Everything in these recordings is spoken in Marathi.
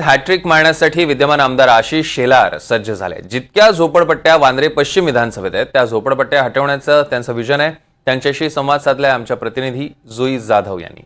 हॅट्रिक मारण्यासाठी विद्यमान आमदार आशिष शेलार सज्ज झाले. जितक्या झोपडपट्ट्या वांद्रे पश्चिम विधानसभेत आहेत त्या झोपडपट्ट्या हटवण्याचं त्यांचं विजन आहे. त्यांच्याशी संवाद साधलाय आमच्या प्रतिनिधी जुई जाधव यांनी.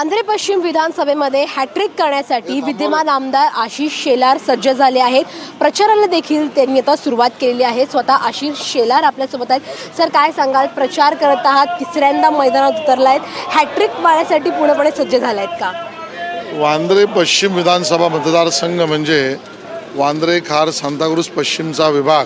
वांद्रे पश्चिम विधानसभेमध्ये हॅट्रिक करण्यासाठी विद्यमान आमदार आशिष शेलार सज्ज झाले आहेत. प्रचाराला देखील त्यांनी आता सुरुवात केलेली आहे. स्वतः आशिष शेलार आपल्यासोबत आहेत. सर काय सांगाल? प्रचार करत आहात. तिसऱ्यांदा मैदानात उतरला आहेत हॅट्रिक मारण्यासाठी पूर्णपणे सज्ज झाला आहेत का? वांद्रे पश्चिम विधानसभा मतदारसंघ म्हणजे वांद्रे खार सांताक्रूज पश्चिमचा विभाग.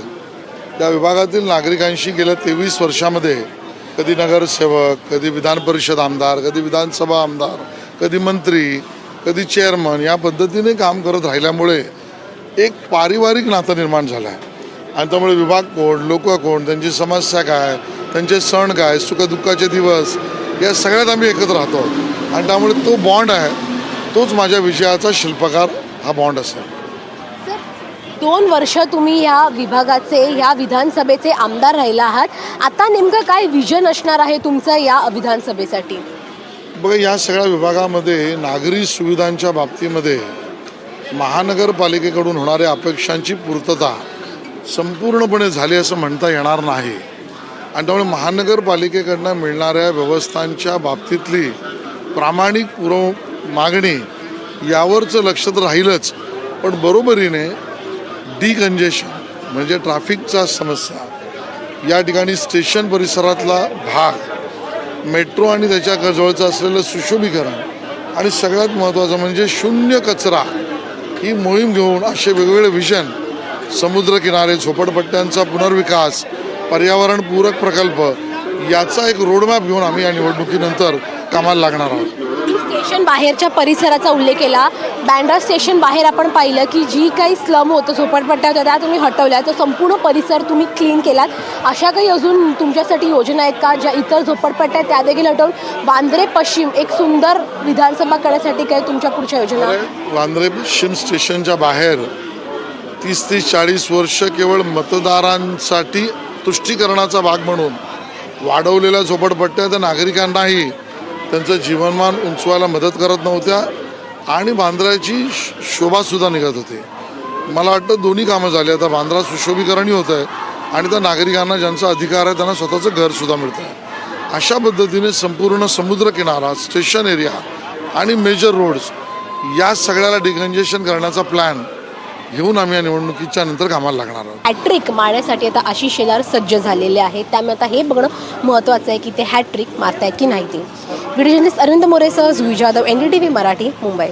त्या विभागातील नागरिकांशी गेल्या तेवीस वर्षामध्ये कधी नगरसेवक कधी विधान परिषद आमदार कधी विधानसभा आमदार कधी मंत्री कधी चेअरमन या पद्धतीने काम करत राहिल्यामुळे एक पारिवारिक नातं निर्माण झालं आहे आणि त्यामुळे विभाग कोण लोक कोण त्यांची समस्या काय त्यांचे सण काय सुखदुःखाचे दिवस या सगळ्यात आम्ही एकत्र राहतो. आणि त्यामुळे तो बॉन्ड आहे तोच माझ्या विजयाचा शिल्पकार हा बॉन्ड असेल. दोन वर्ष तुम्ही ह्या विभागाचे ह्या विधानसभेचे आमदार राहिला आहात. आता नेमकं काय विजन असणार आहे तुमचं या विधानसभेसाठी? बघा या सगळ्या विभागामध्ये नागरी सुविधांच्या बाबतीमध्ये महानगरपालिकेकडून होणाऱ्या अपेक्षांची पूर्तता संपूर्णपणे झाली असं म्हणता येणार नाही. आणि त्यामुळे महानगरपालिकेकडनं मिळणाऱ्या व्यवस्थांच्या बाबतीतली प्रामाणिक पुरव मागणी यावरचं लक्ष तर राहीलच. पण बरोबरीने डिकंजेशन म्हणजे ट्रॅफिकचा समस्या या ठिकाणी स्टेशन परिसरातला भाग मेट्रो आणि त्याच्या जवळचं असलेलं सुशोभीकरण आणि सगळ्यात महत्त्वाचं म्हणजे शून्य कचरा ही मोहीम घेऊन असे वेगवेगळे विजन समुद्रकिनारे झोपडपट्ट्यांचा पुनर्विकास पर्यावरणपूरक प्रकल्प याचा एक रोडमॅप घेऊन आम्ही या निवडणुकीनंतर कामाला लागणार आहोत. स्टेशन बाहेरच्या परिसराचा उल्लेख केला. बँड्रा स्टेशन बाहेर आपण पाहिलं की जी काही स्लम होतं झोपडपट्ट्या होत्या त्या तुम्ही हटवल्या. तो संपूर्ण परिसर तुम्ही क्लीन केलात. अशा काही अजून तुमच्यासाठी योजना आहेत का? ज्या इतर झोपडपट्ट्या आहेत त्या देखील हटवून वांद्रे पश्चिम एक सुंदर विधानसभा करण्यासाठी काय तुमच्या पुढच्या योजना? वांद्रे पश्चिम स्टेशनच्या बाहेर तीस ते चाळीस वर्ष केवळ मतदारांसाठी तुष्टीकरणाचा भाग म्हणून वाढवलेल्या झोपडपट्ट्या त्या नागरिकांनाही त्यांचं जीवनमान उंचवायला मदत करत नव्हत्या आणि बांद्राची शोभासुद्धा निघत होती. मला वाटतं दोन्ही कामं झाली. आता बांद्रा सुशोभीकरणही होत आहे आणि त्या नागरिकांना ज्यांचा अधिकार आहे त्यांना स्वतःचं घरसुद्धा मिळतं आहे अशा पद्धतीने संपूर्ण समुद्रकिनारा स्टेशन एरिया आणि मेजर रोड्स या सगळ्याला डिकंजेशन करण्याचा प्लॅन घेऊन आम्ही या निवडणुकीच्या नंतर कामाला लागणार आहोत. हॅट्रिक मारण्यासाठी आता आशिष शेलार सज्ज झालेले आहेत. त्यामुळे आता हे बघणं महत्त्वाचं आहे की ते हॅट्रिक मारतायत की नाही ते. Video journalist Arvind मोरेसह Jui Jadhav N D T V Marathi Mumbai.